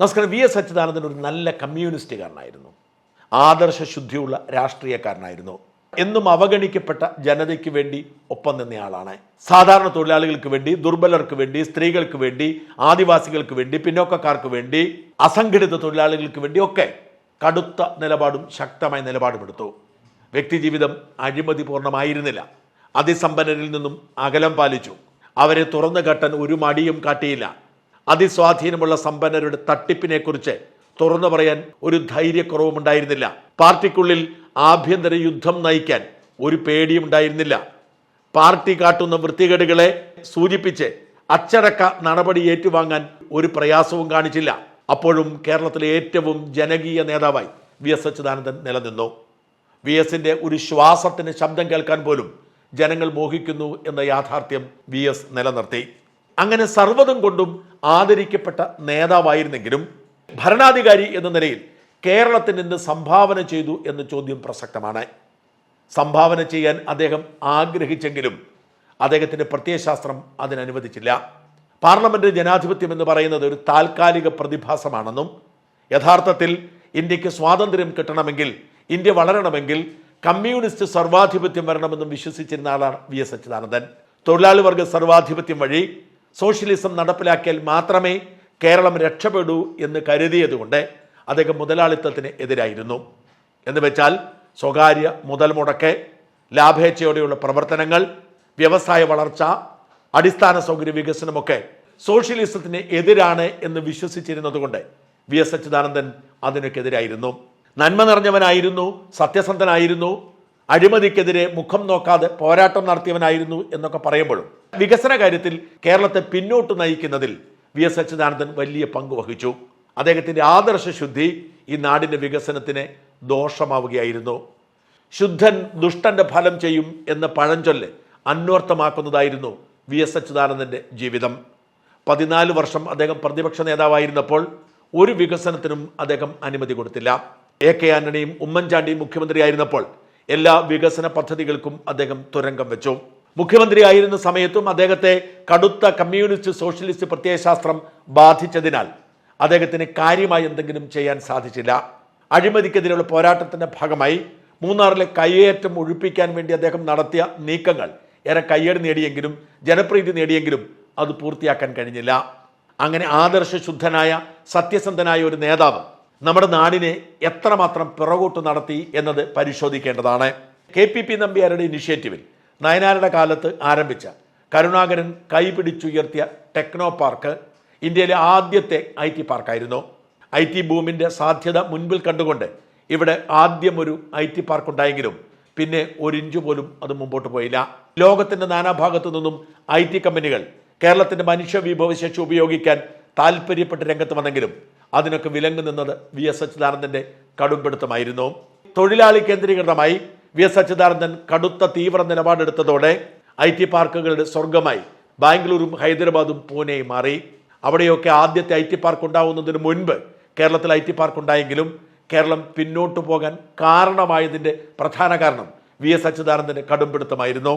നമസ്കാരം V S Achuthanandan ഒരു നല്ല കമ്മ്യൂണിസ്റ്റുകാരനായിരുന്നു. ആദർശ ശുദ്ധിയുള്ള രാഷ്ട്രീയക്കാരനായിരുന്നു. എന്നും അവഗണിക്കപ്പെട്ട ജനതയ്ക്ക് വേണ്ടി ഒപ്പം നിന്നയാളാണ്. സാധാരണ തൊഴിലാളികൾക്ക് വേണ്ടി ദുർബലർക്ക് വേണ്ടി സ്ത്രീകൾക്ക് വേണ്ടി ആദിവാസികൾക്ക് വേണ്ടി പിന്നോക്കക്കാർക്ക് വേണ്ടി അസംഘടിത തൊഴിലാളികൾക്ക് വേണ്ടി ഒക്കെ കടുത്ത നിലപാടും ശക്തമായ നിലപാടും എടുത്തു. വ്യക്തിജീവിതം അഴിമതി പൂർണമായിരുന്നില്ല. അതിസമ്പന്നരിൽ നിന്നും അകലം പാലിച്ചു. അവരെ തുറന്നു കെട്ടാൻ ഒരു മടിയും കാട്ടിയില്ല. അതിസ്വാധീനമുള്ള സമ്പന്നരുടെ തട്ടിപ്പിനെക്കുറിച്ച് തുറന്നു പറയാൻ ഒരു ധൈര്യക്കുറവും ഉണ്ടായിരുന്നില്ല പാർട്ടിക്കുള്ളിൽ ആഭ്യന്തര യുദ്ധം നയിക്കാൻ ഒരു പേടിയും ഉണ്ടായിരുന്നില്ല പാർട്ടി കാട്ടുന്ന വൃത്തികേടുകളെ സൂചിപ്പിച്ച് അച്ചടക്ക നടപടി ഏറ്റുവാങ്ങാൻ ഒരു പ്രയാസവും കാണിച്ചില്ല. അപ്പോഴും കേരളത്തിലെ ഏറ്റവും ജനകീയ നേതാവായി വി എസ് അച്യുതാനന്ദൻ നിലനിന്നു. വി എസിന്റെ ഒരു ശ്വാസത്തിന് ശബ്ദം കേൾക്കാൻ പോലും ജനങ്ങൾ മോഹിക്കുന്നു എന്ന യാഥാർത്ഥ്യം വി എസ് നിലനിർത്തി. അങ്ങനെ സർവതും കൊണ്ടും ആദരിക്കപ്പെട്ട നേതാവായിരുന്നെങ്കിലും ഭരണാധികാരി എന്ന നിലയിൽ കേരളത്തിന് എന്ത് സംഭാവന ചെയ്തു എന്ന ചോദ്യം പ്രസക്തമാണ്. സംഭാവന ചെയ്യാൻ അദ്ദേഹം ആഗ്രഹിച്ചെങ്കിലും അദ്ദേഹത്തിന്റെ പ്രത്യയശാസ്ത്രം അതിനനുവദിച്ചില്ല. പാർലമെന്റ് ജനാധിപത്യം എന്ന് പറയുന്നത് ഒരു താൽക്കാലിക പ്രതിഭാസമാണെന്നും യഥാർത്ഥത്തിൽ ഇന്ത്യയ്ക്ക് സ്വാതന്ത്ര്യം കിട്ടണമെങ്കിൽ ഇന്ത്യ വളരണമെങ്കിൽ കമ്മ്യൂണിസ്റ്റ് സർവാധിപത്യം വരണമെന്നും വിശ്വസിച്ചിരുന്ന ആളാണ് വി എസ് അച്യുതാനന്ദൻ. തൊഴിലാളി വർഗ സർവാധിപത്യം വഴി സോഷ്യലിസം നടപ്പിലാക്കിയാൽ മാത്രമേ കേരളം രക്ഷപ്പെടൂ എന്ന് കരുതിയതുകൊണ്ട് അദ്ദേഹം മുതലാളിത്തത്തിന് എതിരായിരുന്നു. എന്ന് വെച്ചാൽ സ്വകാര്യ മുതൽ മുടക്ക് ലാഭേച്ഛയോടെയുള്ള പ്രവർത്തനങ്ങൾ വ്യവസായ വളർച്ച അടിസ്ഥാന സൗകര്യ വികസനമൊക്കെ സോഷ്യലിസത്തിന് എതിരാണ് എന്ന് വിശ്വസിച്ചിരുന്നതുകൊണ്ട് വി എസ് അച്യുതാനന്ദൻ അതിനൊക്കെതിരായിരുന്നു നന്മ നിറഞ്ഞവനായിരുന്നു സത്യസന്ധനായിരുന്നു അഴിമതിക്കെതിരെ മുഖം നോക്കാതെ പോരാട്ടം നടത്തിയവനായിരുന്നു എന്നൊക്കെ പറയുമ്പോഴും വികസന കാര്യത്തിൽ കേരളത്തെ പിന്നോട്ട് നയിക്കുന്നതിൽ വി എസ് അച്യുതാനന്ദൻ വലിയ പങ്ക് വഹിച്ചു. അദ്ദേഹത്തിന്റെ ആദർശ ശുദ്ധി ഈ നാടിന്റെ വികസനത്തിന് ദോഷമാവുകയായിരുന്നു. ശുദ്ധൻ ദുഷ്ടന്റെ ഫലം ചെയ്യും എന്ന പഴഞ്ചൊല്ല് അന്വർത്ഥമാക്കുന്നതായിരുന്നു വി എസ് അച്യുതാനന്ദന്റെ ജീവിതം. പതിനാല് വർഷം അദ്ദേഹം പ്രതിപക്ഷ നേതാവായിരുന്നപ്പോൾ ഒരു വികസനത്തിനും അദ്ദേഹം അനുമതി കൊടുത്തില്ല. എ കെ ആന്റണിയും ഉമ്മൻചാണ്ടിയും മുഖ്യമന്ത്രിയായിരുന്നപ്പോൾ എല്ലാ വികസന പദ്ധതികൾക്കും അദ്ദേഹം തുരങ്കം വെച്ചു. മുഖ്യമന്ത്രിയായിരുന്ന സമയത്തും അദ്ദേഹത്തെ കടുത്ത കമ്മ്യൂണിസ്റ്റ് സോഷ്യലിസ്റ്റ് പ്രത്യയശാസ്ത്രം ബാധിച്ചതിനാൽ അദ്ദേഹത്തിന് കാര്യമായി എന്തെങ്കിലും ചെയ്യാൻ സാധിച്ചില്ല. അഴിമതിക്കെതിരെയുള്ള പോരാട്ടത്തിന്റെ ഭാഗമായി മൂന്നാറിലെ കയ്യേറ്റം ഒഴിപ്പിക്കാൻ വേണ്ടി അദ്ദേഹം നടത്തിയ നീക്കങ്ങൾ ഏറെ കയ്യേട് നേടിയെങ്കിലും ജനപ്രീതി നേടിയെങ്കിലും അത് പൂർത്തിയാക്കാൻ കഴിഞ്ഞില്ല. അങ്ങനെ ആദർശശുദ്ധനായ സത്യസന്ധനായ ഒരു നേതാവ് നമ്മുടെ നാടിനെ എത്രമാത്രം പിറകോട്ട് നടത്തി എന്നത് പരിശോധിക്കേണ്ടതാണ്. കെ പി പി നമ്പ്യാരുടെ ഇനിഷ്യേറ്റീവിൽ നയനാരുടെ കാലത്ത് ആരംഭിച്ച കരുണാകരൻ കൈപിടിച്ചുയർത്തിയ ടെക്നോ പാർക്ക് ഇന്ത്യയിലെ ആദ്യത്തെ ഐ ടി പാർക്കായിരുന്നു. ഐ ടി ബൂമിന്റെ സാധ്യത മുൻപിൽ കണ്ടുകൊണ്ട് ഇവിടെ ആദ്യം ഒരു ഐ ടി പാർക്ക് ഉണ്ടായെങ്കിലും പിന്നെ ഒരു ഇഞ്ച് പോലും അത് മുമ്പോട്ട് പോയില്ല. ലോകത്തിന്റെ നാനാഭാഗത്തു നിന്നും ഐ ടി കമ്പനികൾ കേരളത്തിന്റെ മനുഷ്യ വിഭവശേഷി ഉപയോഗിക്കാൻ താല്പര്യപ്പെട്ട് രംഗത്ത് വന്നെങ്കിലും അതിനൊക്കെ വിലങ്ങു നിന്നത് വി എസ് അച്യുതാനന്ദന്റെ കടുംപിടുത്തമായിരുന്നു. തൊഴിലാളി കേന്ദ്രീകൃതമായി വി എസ് അച്യുതാനന്ദൻ കടുത്ത തീവ്ര നിലപാടെടുത്തതോടെ ഐ ടി പാർക്കുകളുടെ സ്വർഗമായി ബാംഗ്ലൂരും ഹൈദരാബാദും പൂനെയും മാറി. അവിടെയൊക്കെ ആദ്യത്തെ ഐ ടി പാർക്ക് ഉണ്ടാവുന്നതിന് മുൻപ് കേരളത്തിൽ ഐ ടി പാർക്ക് ഉണ്ടായെങ്കിലും കേരളം പിന്നോട്ടു പോകാൻ കാരണമായതിന്റെ പ്രധാന കാരണം വി എസ് അച്യുതാനന്ദന്റെ കടുംപിടുത്തമായിരുന്നു.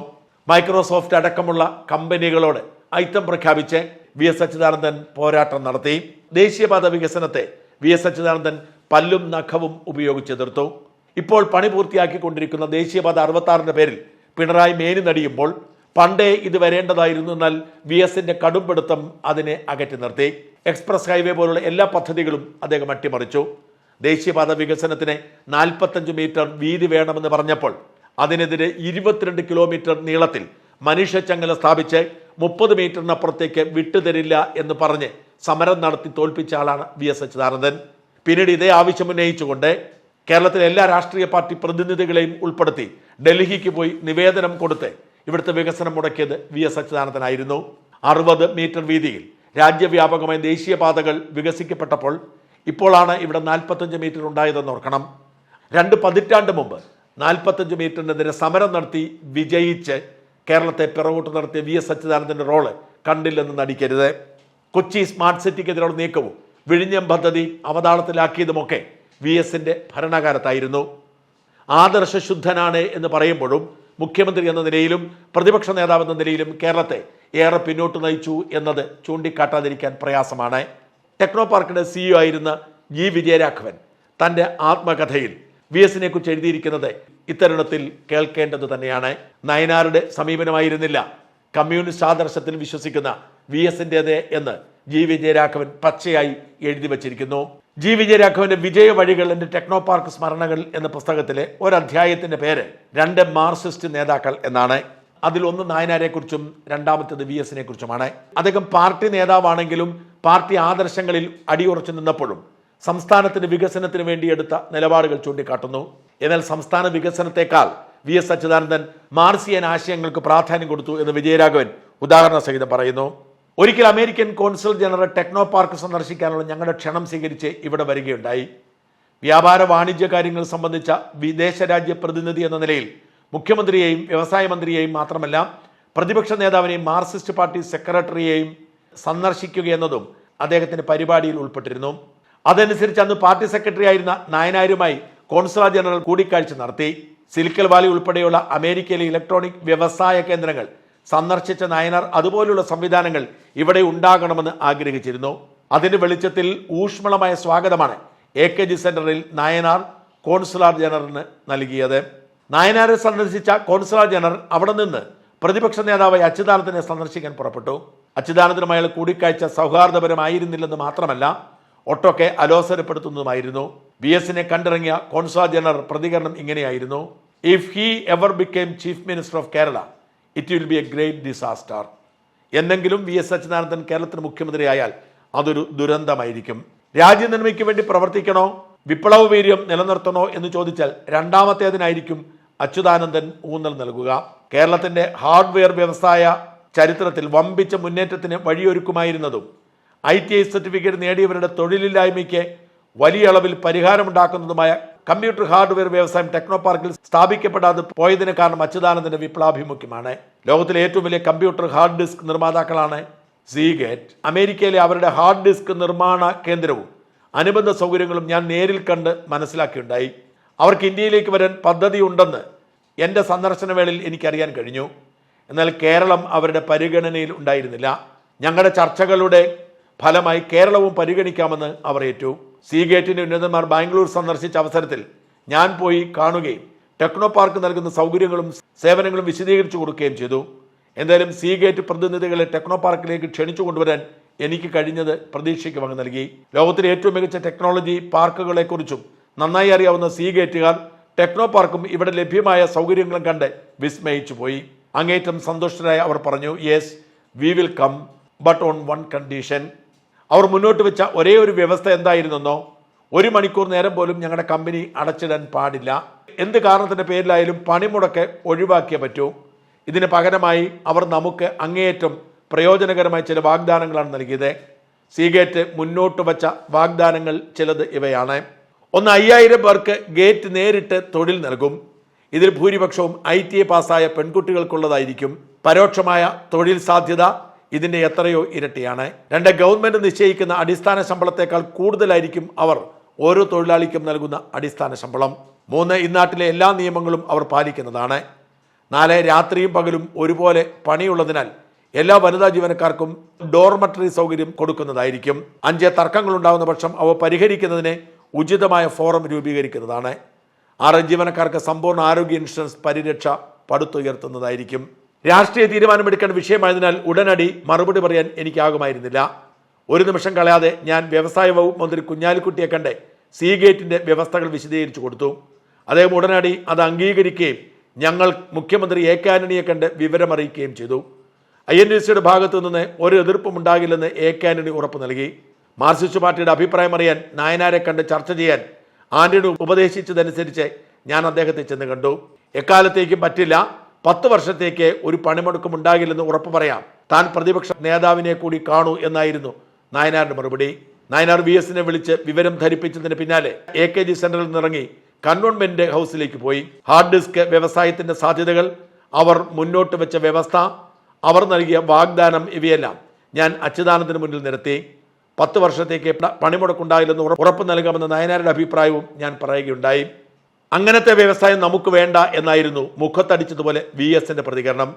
മൈക്രോസോഫ്റ്റ് അടക്കമുള്ള കമ്പനികളോട് ഐറ്റം പ്രഖ്യാപിച്ച് വി എസ് അച്യുതാനന്ദൻ പോരാട്ടം നടത്തി. ദേശീയപാത വികസനത്തെ വി എസ് അച്യുതാനന്ദൻ പല്ലും നഖവും ഉപയോഗിച്ച് എതിർത്തു. ഇപ്പോൾ പണി പൂർത്തിയാക്കിക്കൊണ്ടിരിക്കുന്ന ദേശീയപാത അറുപത്താറിന്റെ പേരിൽ പിണറായി മേനി നടിയുമ്പോൾ പണ്ടേ ഇത് വരേണ്ടതായിരുന്നു എന്നാൽ വി എസിന്റെ കടുംപിടുത്തം അതിനെ അകറ്റി നിർത്തി. എക്സ്പ്രസ് ഹൈവേ പോലുള്ള എല്ലാ പദ്ധതികളും അദ്ദേഹം അട്ടിമറിച്ചു. ദേശീയപാത വികസനത്തിന് നാൽപ്പത്തഞ്ച് മീറ്റർ വീതി വേണമെന്ന് പറഞ്ഞപ്പോൾ അതിനെതിരെ ഇരുപത്തിരണ്ട് കിലോമീറ്റർ നീളത്തിൽ മനുഷ്യച്ചങ്ങല സ്ഥാപിച്ച് മുപ്പത് മീറ്ററിനപ്പുറത്തേക്ക് വിട്ടുതരില്ല എന്ന് പറഞ്ഞ് സമരം നടത്തി തോൽപ്പിച്ച ആളാണ് വി എസ് അച്യുതാനന്ദൻ. പിന്നീട് ഇതേ ആവശ്യം ഉന്നയിച്ചുകൊണ്ട് കേരളത്തിലെ എല്ലാ രാഷ്ട്രീയ പാർട്ടി പ്രതിനിധികളെയും ഉൾപ്പെടുത്തി ഡൽഹിക്ക് പോയി നിവേദനം കൊടുത്ത് ഇവിടുത്തെ വികസനം മുടക്കിയത് വി എസ് അച്യുതാനന്ദനായിരുന്നു. അറുപത് മീറ്റർ വീതിയിൽ രാജ്യവ്യാപകമായ ദേശീയപാതകൾ വികസിക്കപ്പെട്ടപ്പോൾ ഇപ്പോഴാണ് ഇവിടെ നാൽപ്പത്തഞ്ച് മീറ്റർ ഉണ്ടായതെന്ന് ഓർക്കണം. രണ്ട് പതിറ്റാണ്ട് മുമ്പ് നാൽപ്പത്തഞ്ച് മീറ്ററിനെതിരെ സമരം നടത്തി വിജയിച്ച് കേരളത്തെ പിറകോട്ട് നടത്തിയ വി എസ് അച്യുതാനന്ദന്റെ റോൾ കണ്ടില്ലെന്ന് നടിക്കരുത്. കൊച്ചി സ്മാർട്ട് സിറ്റിക്കെതിരെയുള്ള നീക്കവും വിഴിഞ്ഞം പദ്ധതി അവതാളത്തിലാക്കിയതുമൊക്കെ വി എസിന്റെ ഭരണകാലത്തായിരുന്നു. ആദർശശുദ്ധനാണ് എന്ന് പറയുമ്പോഴും മുഖ്യമന്ത്രി എന്ന നിലയിലും പ്രതിപക്ഷ നേതാവ് എന്ന നിലയിലും കേരളത്തെ ഏറെ പിന്നോട്ട് നയിച്ചു എന്നത് ചൂണ്ടിക്കാട്ടാതിരിക്കാൻ പ്രയാസമാണ്. ടെക്നോ പാർക്കിന്റെ സിഇഒ ആയിരുന്ന ജി വിജയരാഘവൻ തന്റെ ആത്മകഥയിൽ വി എസിനെ കുറിച്ച് എഴുതിയിരിക്കുന്നത് ഇത്തരുണത്തിൽ കേൾക്കേണ്ടത് തന്നെയാണ്. നയനാരുടെ സമീപനമായിരുന്നില്ല. കമ്മ്യൂണിസ്റ്റ് ആദർശത്തിൽ വിശ്വസിക്കുന്ന വി എസിന്റെത് എന്ന് ജി വിജയരാഘവൻ പച്ചയായി എഴുതി വച്ചിരിക്കുന്നു. ജി വിജയരാഘവന്റെ വിജയ വഴികൾ എന്റെ ടെക്നോ പാർക്ക് സ്മരണകൾ എന്ന പുസ്തകത്തിലെ ഒരധ്യായത്തിന്റെ പേര് രണ്ട് മാർസിസ്റ്റ് നേതാക്കൾ എന്നാണ്. അതിൽ ഒന്ന് നായനാരെ കുറിച്ചും രണ്ടാമത്തേത് വി എസിനെ കുറിച്ചുമാണ്. അദ്ദേഹം പാർട്ടി നേതാവാണെങ്കിലും പാർട്ടി ആദർശങ്ങളിൽ അടിയുറച്ചു നിന്നപ്പോഴും സംസ്ഥാനത്തിന്റെ വികസനത്തിന് വേണ്ടി എടുത്ത നിലപാടുകൾ ചൂണ്ടിക്കാട്ടുന്നു. എന്നാൽ സംസ്ഥാന വികസനത്തെക്കാൾ വി എസ് അച്യുതാനന്ദൻ മാർസിയൻ ആശയങ്ങൾക്ക് പ്രാധാന്യം കൊടുത്തു എന്ന് വിജയരാഘവൻ ഉദാഹരണ സഹിതം പറയുന്നു. ഒരിക്കൽ American consul general techno park സന്ദർശിക്കാനുള്ള ഞങ്ങളുടെ ക്ഷണം സ്വീകരിച്ച് ഇവിടെ വരികയുണ്ടായി. വ്യാപാര വാണിജ്യ കാര്യങ്ങൾ സംബന്ധിച്ച വിദേശ രാജ്യ പ്രതിനിധി എന്ന നിലയിൽ മുഖ്യമന്ത്രിയെയും വ്യവസായ മന്ത്രിയെയും മാത്രമല്ല പ്രതിപക്ഷ നേതാവിനെയും മാർക്സിസ്റ്റ് പാർട്ടി സെക്രട്ടറിയെയും സന്ദർശിക്കുക എന്നതും അദ്ദേഹത്തിന്റെ പരിപാടിയിൽ ഉൾപ്പെട്ടിരുന്നു. അതനുസരിച്ച് അന്ന് പാർട്ടി സെക്രട്ടറി ആയിരുന്ന നായനാരുമായി കോൺസുല ജനറൽ കൂടിക്കാഴ്ച നടത്തി. സിലിക്കൽ വാലി ഉൾപ്പെടെയുള്ള അമേരിക്കയിലെ ഇലക്ട്രോണിക് വ്യവസായ കേന്ദ്രങ്ങൾ സന്ദർശിച്ച നായനാർ അതുപോലുള്ള സംവിധാനങ്ങൾ ഇവിടെ ഉണ്ടാകണമെന്ന് ആഗ്രഹിച്ചിരുന്നു. അതിന്റെ വെളിച്ചത്തിൽ ഊഷ്മളമായ സ്വാഗതമാണ് എ കെ ജി സെന്ററിൽ നായനാർ കോൺസുലാർ ജനറലിന് നൽകിയത്. നായനാരെ സന്ദർശിച്ച കോൺസുലാർ ജനറൽ അവിടെ നിന്ന് പ്രതിപക്ഷ നേതാവായി അച്യുതാനന്ദനെ സന്ദർശിക്കാൻ പുറപ്പെട്ടു. അച്യുതാനന്ദനുമായുള്ള കൂടിക്കാഴ്ച സൗഹാർദ്ദപരമായിരുന്നില്ലെന്ന് മാത്രമല്ല ഒട്ടൊക്കെ അലോസരപ്പെടുത്തുന്നതുമായിരുന്നു. വി എസിനെ കണ്ടിറങ്ങിയ കോൺസുലാർ ജനറൽ പ്രതികരണം ഇങ്ങനെയായിരുന്നു. If he ever became chief minister of Kerala it will be a great disaster എന്നെങ്കിലും വി എസ് അച്യുതാനന്ദൻ കേരളത്തിന് മുഖ്യമന്ത്രിയായാൽ അതൊരു ദുരന്തമായിരിക്കും. രാജ്യനന്മയ്ക്ക് വേണ്ടി പ്രവർത്തിക്കണോ? വിപ്ലവ വീര്യം നിലനിർത്തണോ എന്ന് ചോദിച്ചാൽ രണ്ടാമത്തേതിനായിരിക്കും അച്യുതാനന്ദൻ ഊന്നൽ നൽകുക. കേരളത്തിന്റെ ഹാർഡ്വെയർ വ്യവസായ ചരിത്രത്തിൽ വമ്പിച്ച മുന്നേറ്റത്തിന് വഴിയൊരുക്കുമായിരുന്നതും. ഐ ടി ഐ സർട്ടിഫിക്കറ്റ് നേടിയവരുടെ തൊഴിലില്ലായ്മയ്ക്ക് വലിയ അളവിൽ പരിഹാരമുണ്ടാക്കുന്നതുമായ കമ്പ്യൂട്ടർ ഹാർഡ്വെയർ വ്യവസായം ടെക്നോ പാർക്കിൽ സ്ഥാപിക്കപ്പെടാതെ പോയതിന് കാരണം അച്യുതാനന്ദന്റെ വിപ്ലവാഭിമുഖ്യമാണ്. ലോകത്തിലെ ഏറ്റവും വലിയ കമ്പ്യൂട്ടർ ഹാർഡ് ഡിസ്ക് നിർമ്മാതാക്കളാണ് സീഗേറ്റ്. അമേരിക്കയിലെ അവരുടെ ഹാർഡ് ഡിസ്ക് നിർമ്മാണ കേന്ദ്രവും അനുബന്ധ സൗകര്യങ്ങളും ഞാൻ നേരിൽ കണ്ട് മനസ്സിലാക്കിയുണ്ടായി. അവർക്ക് ഇന്ത്യയിലേക്ക് വരാൻ പദ്ധതി ഉണ്ടെന്ന് എന്റെ സന്ദർശന വേളയിൽ എനിക്കറിയാൻ കഴിഞ്ഞു. എന്നാൽ കേരളം അവരുടെ പരിഗണനയിൽ ഉണ്ടായിരുന്നില്ല. ഞങ്ങളുടെ ചർച്ചകളുടെ ഫലമായി കേരളവും പരിഗണിക്കാമെന്ന് അവർ ഏറ്റു. സീഗേറ്റിന്റെ ഉന്നതന്മാർ ബാംഗ്ലൂർ സന്ദർശിച്ച അവസരത്തിൽ ഞാൻ പോയി കാണുകയും ടെക്നോ പാർക്ക് നൽകുന്ന സൗകര്യങ്ങളും സേവനങ്ങളും വിശദീകരിച്ചു കൊടുക്കുകയും ചെയ്തു. എന്തായാലും സീഗേറ്റ് പ്രതിനിധികളെ ടെക്നോ പാർക്കിലേക്ക് ക്ഷണിച്ചു കൊണ്ടുവരാൻ എനിക്ക് കഴിഞ്ഞത് പ്രതീക്ഷയ്ക്ക് വക നൽകി. ലോകത്തിലെ ഏറ്റവും മികച്ച ടെക്നോളജി പാർക്കുകളെക്കുറിച്ചും നന്നായി അറിയാവുന്ന സീഗേറ്റുകാർ ടെക്നോ പാർക്കും ഇവിടെ ലഭ്യമായ സൗകര്യങ്ങളും കണ്ട് വിസ്മയിച്ചു പോയി. അങ്ങേറ്റം സന്തുഷ്ടരായ അവർ പറഞ്ഞു yes we will come but on one condition അവർ മുന്നോട്ട് വെച്ച ഒരേ ഒരു വ്യവസ്ഥ എന്തായിരുന്നെന്നോ? ഒരു മണിക്കൂർ നേരം പോലും ഞങ്ങളുടെ കമ്പനി അടച്ചിടാൻ പാടില്ല. എന്ത് കാരണത്തിന്റെ പേരിലായാലും പണിമുടക്ക് ഒഴിവാക്കിയേ പറ്റൂ. ഇതിന് പകരമായി അവർ നമുക്ക് അങ്ങേയറ്റം പ്രയോജനകരമായ ചില വാഗ്ദാനങ്ങളാണ് നൽകിയത്. സീഗേറ്റ് മുന്നോട്ട് വച്ച വാഗ്ദാനങ്ങൾ ചിലത് ഇവയാണ്. ഒന്ന് അയ്യായിരം പേർക്ക് ഗേറ്റ് നേരിട്ട് തൊഴിൽ നൽകും. ഇതിൽ ഭൂരിപക്ഷവും ഐ ടി എ പാസ്സായ പെൺകുട്ടികൾക്കുള്ളതായിരിക്കും. പരോക്ഷമായ തൊഴിൽ സാധ്യത ഇതിന്റെ എത്രയോ ഇരട്ടിയാണ്. രണ്ട് ഗവൺമെന്റ് നിശ്ചയിക്കുന്ന അടിസ്ഥാന ശമ്പളത്തേക്കാൾ കൂടുതലായിരിക്കും അവർ ഓരോ തൊഴിലാളിക്കും നൽകുന്ന അടിസ്ഥാന ശമ്പളം. മൂന്ന് ഇന്നാട്ടിലെ എല്ലാ നിയമങ്ങളും അവർ പാലിക്കുന്നതാണ്. നാല് രാത്രിയും പകലും ഒരുപോലെ പണിയുള്ളതിനാൽ എല്ലാ വനിതാ ജീവനക്കാർക്കും ഡോർമറ്ററി സൗകര്യം കൊടുക്കുന്നതായിരിക്കും. അഞ്ച് തർക്കങ്ങൾ ഉണ്ടാകുന്ന പക്ഷം അവ പരിഹരിക്കുന്നതിന് ഉചിതമായ ഫോറം രൂപീകരിക്കുന്നതാണ്. ആറ് ജീവനക്കാർക്ക് സമ്പൂർണ ആരോഗ്യ ഇൻഷുറൻസ് പരിരക്ഷ പടുത്തുയർത്തുന്നതായിരിക്കും. രാഷ്ട്രീയ തീരുമാനമെടുക്കേണ്ട വിഷയമായതിനാൽ ഉടനടി മറുപടി പറയാൻ എനിക്കാകുമായിരുന്നില്ല. ഒരു നിമിഷം കളയാതെ ഞാൻ വ്യവസായ വകുപ്പ് മന്ത്രി കുഞ്ഞാലിക്കുട്ടിയെ കണ്ട് സീഗേറ്റിന്റെ വ്യവസ്ഥകൾ വിശദീകരിച്ചു കൊടുത്തു. അദ്ദേഹം ഉടനടി അത് അംഗീകരിക്കുകയും ഞങ്ങൾ മുഖ്യമന്ത്രി എ കെ ആന്റണിയെ കണ്ട് വിവരമറിയിക്കുകയും ചെയ്തു. ഐ എൻ ഡി സിയുടെ ഭാഗത്തു നിന്ന് ഒരു എതിർപ്പും ഉണ്ടാകില്ലെന്ന് എ കെ ആന്റണി ഉറപ്പ് നൽകി. മാർസിസ്റ്റ് പാർട്ടിയുടെ അഭിപ്രായം അറിയാൻ നായനാരെ കണ്ട് ചർച്ച ചെയ്യാൻ ആന്റണി ഉപദേശിച്ചതനുസരിച്ച് ഞാൻ അദ്ദേഹത്തെ ചെന്ന് കണ്ടു. എക്കാലത്തേക്കും പറ്റില്ല. പത്ത് വർഷത്തേക്ക് ഒരു പണിമുടക്കും ഉണ്ടാകില്ലെന്ന് ഉറപ്പ് പറയാം. താൻ പ്രതിപക്ഷ നേതാവിനെ കൂടി കാണൂ എന്നായിരുന്നു. നായനാറിന്റെ മറുപടി. നായനാർ വി എസിനെ വിളിച്ച് വിവരം ധരിപ്പിച്ചതിന് പിന്നാലെ എ കെ ജി സെന്ററിൽ നിന്നിറങ്ങി കൺവെൻമെന്റ് ഹൗസിലേക്ക് പോയി. ഹാർഡ് ഡിസ്ക് വ്യവസായത്തിന്റെ സാധ്യതകൾ അവർ മുന്നോട്ട് വെച്ച വ്യവസ്ഥ അവർ നൽകിയ വാഗ്ദാനം ഇവയെല്ലാം ഞാൻ അച്യുതാനന്ദന് മുന്നിൽ നിരത്തി. പത്ത് വർഷത്തേക്ക് പണിമുടക്കുണ്ടായില്ലെന്ന് ഉറപ്പ് നൽകാമെന്ന നയനാരുടെ അഭിപ്രായവും ഞാൻ പറയുകയുണ്ടായി. അങ്ങനത്തെ വ്യവസായം നമുക്ക് വേണ്ട എന്നായിരുന്നു മുഖത്തടിച്ചതുപോലെ വി എസിന്റെ പ്രതികരണം.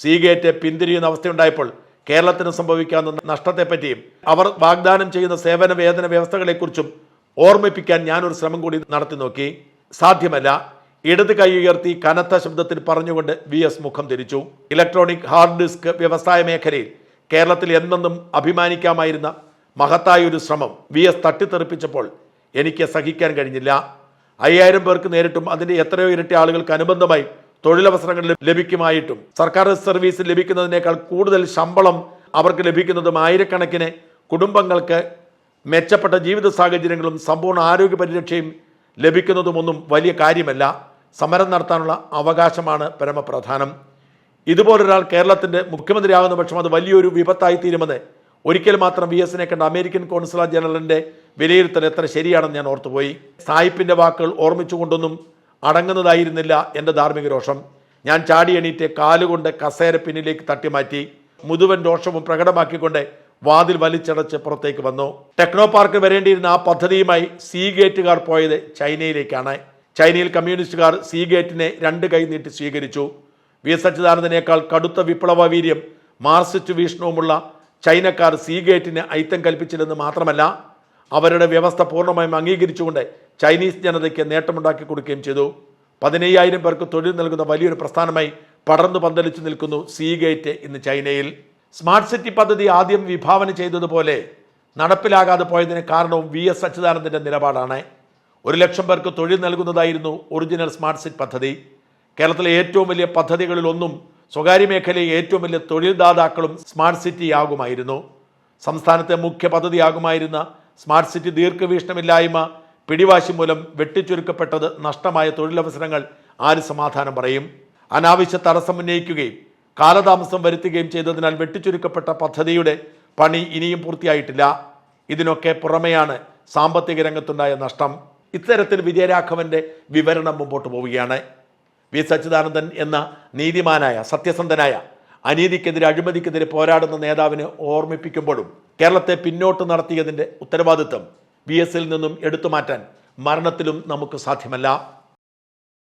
സീഗേറ്റ് പിന്തിരിയുന്ന അവസ്ഥയുണ്ടായപ്പോൾ കേരളത്തിന് സംഭവിക്കാവുന്ന നഷ്ടത്തെപ്പറ്റിയും അവർ വാഗ്ദാനം ചെയ്യുന്ന സേവന വേതന വ്യവസ്ഥകളെക്കുറിച്ചും ഓർമ്മിപ്പിക്കാൻ ഞാനൊരു ശ്രമം കൂടി നടത്തി നോക്കി. സാധ്യമല്ല. ഇടത് കൈ ഉയർത്തി കനത്ത ശബ്ദത്തിൽ പറഞ്ഞുകൊണ്ട് വി എസ് മുഖം തിരിച്ചു. ഇലക്ട്രോണിക് ഹാർഡ് ഡിസ്ക് വ്യവസായ മേഖലയിൽ കേരളത്തിൽ എന്നെന്നും അഭിമാനിക്കാമായിരുന്ന മഹത്തായ ഒരു ശ്രമം വി എസ് തട്ടിത്തെറിപ്പിച്ചപ്പോൾ എനിക്ക് സഹിക്കാൻ കഴിഞ്ഞില്ല. അയ്യായിരം പേർക്ക് നേരിട്ടും അതിന്റെ എത്രയോ ഇരട്ടി ആളുകൾക്ക് അനുബന്ധമായി തൊഴിലവസരങ്ങൾ ലഭ- ലഭിക്കുമായിട്ടും. സർക്കാർ സർവീസ് ലഭിക്കുന്നതിനേക്കാൾ കൂടുതൽ ശമ്പളം അവർക്ക് ലഭിക്കുന്നതും ആയിരക്കണക്കിന് കുടുംബങ്ങൾക്ക് മെച്ചപ്പെട്ട ജീവിത സാഹചര്യങ്ങളും സമ്പൂർണ ആരോഗ്യ പരിരക്ഷയും ലഭിക്കുന്നതുമൊന്നും വലിയ കാര്യമല്ല. സമരം നടത്താനുള്ള അവകാശമാണ് പരമപ്രധാനം. ഇതുപോലൊരാൾ കേരളത്തിന്റെ മുഖ്യമന്ത്രിയാകുന്ന പക്ഷം അത് വലിയൊരു വിപത്തായി തീരുമെന്ന് ഒരിക്കൽ മാത്രം വി എസിനെ കണ്ട അമേരിക്കൻ കോൺസുലർ ജനറലിന്റെ വിലയിരുത്തൽ എത്ര ശരിയാണെന്ന് ഞാൻ ഓർത്തുപോയി. സായിപ്പിന്റെ വാക്കുകൾ ഓർമ്മിച്ചുകൊണ്ടൊന്നും അടങ്ങുന്നതായിരുന്നില്ല എന്റെ ധാർമ്മിക രോഷം. ഞാൻ ചാടി എണീറ്റ് കാലുകൊണ്ട് കസേര പിന്നിലേക്ക് തട്ടിമാറ്റി മുതുവൻ രോഷവും പ്രകടമാക്കിക്കൊണ്ട് വാതിൽ വലിച്ചടച്ച് പുറത്തേക്ക് വന്നു. ടെക്നോ പാർക്ക് വരേണ്ടിയിരുന്ന ആ പദ്ധതിയുമായി സീ ഗേറ്റുകാർ പോയത് ചൈനയിലേക്കാണ്. ചൈനയിൽ കമ്മ്യൂണിസ്റ്റുകാർ സീ ഗേറ്റിനെ രണ്ട് കൈ നീട്ടി സ്വീകരിച്ചു. വി എസ് അച്യുതാനന്ദനേക്കാൾ കടുത്ത വിപ്ലവ വീര്യം മാർസിസ്റ്റ് വീക്ഷണവുമുള്ള ചൈനക്കാർ സീ ഗേറ്റിന് ഐത്തം കൽപ്പിച്ചില്ലെന്ന് മാത്രമല്ല അവരുടെ വ്യവസ്ഥ പൂർണമായും അംഗീകരിച്ചുകൊണ്ട് ചൈനീസ് ജനതയ്ക്ക് നേട്ടമുണ്ടാക്കി കൊടുക്കുകയും ചെയ്തു. പതിനയ്യായിരം പേർക്ക് തൊഴിൽ നൽകുന്ന വലിയൊരു പ്രസ്ഥാനമായി പടർന്നു പന്തലിച്ചു നിൽക്കുന്നു സീ ഗേറ്റ് ഇന്ന് ചൈനയിൽ. സ്മാർട്ട് സിറ്റി പദ്ധതി ആദ്യം വിഭാവന ചെയ്തതുപോലെ നടപ്പിലാകാതെ പോയതിന് കാരണവും വി എസ് അച്യുതാനന്ദന്റെ നിലപാടാണ്. ഒരു ലക്ഷം പേർക്ക് തൊഴിൽ നൽകുന്നതായിരുന്നു ഒറിജിനൽ സ്മാർട്ട് സിറ്റി പദ്ധതി. കേരളത്തിലെ ഏറ്റവും വലിയ പദ്ധതികളിൽ ഒന്നും സ്വകാര്യ മേഖലയിൽ ഏറ്റവും വലിയ തൊഴിൽദാതാക്കളും സ്മാർട്ട് സിറ്റി ആകുമായിരുന്നു സംസ്ഥാനത്തെ മുഖ്യ പദ്ധതിയാകുമായിരുന്ന സ്മാർട്ട് സിറ്റി ദീർഘവീക്ഷണമില്ലായ്മ പിടിവാശി മൂലം വെട്ടിച്ചുരുക്കപ്പെട്ടത് നഷ്ടമായ തൊഴിലവസരങ്ങൾ ആര് സമാധാനം പറയും? അനാവശ്യ തടസ്സം ഉന്നയിക്കുകയും കാലതാമസം വരുത്തുകയും ചെയ്തതിനാൽ വെട്ടിച്ചുരുക്കപ്പെട്ട പദ്ധതിയുടെ പണി ഇനിയും പൂർത്തിയായിട്ടില്ല. ഇതിനൊക്കെ പുറമെയാണ് സാമ്പത്തിക രംഗത്തുണ്ടായ നഷ്ടം. ഇത്തരത്തിൽ വിജയരാഘവന്റെ വിവരണം മുമ്പോട്ട് പോവുകയാണ്. വി സച്ചിദാനന്ദൻ എന്ന നീതിമാനായ സത്യസന്ധനായ അനീതിക്കെതിരെ അഴിമതിക്കെതിരെ പോരാടുന്ന നേതാവിനെ ഓർമ്മിപ്പിക്കുമ്പോഴും കേരളത്തെ പിന്നോട്ട് നടത്തിയതിന്റെ ഉത്തരവാദിത്വം വി എസിൽ നിന്നും എടുത്തു മാറ്റാൻ മരണത്തിലും നമുക്ക് സാധ്യമല്ല.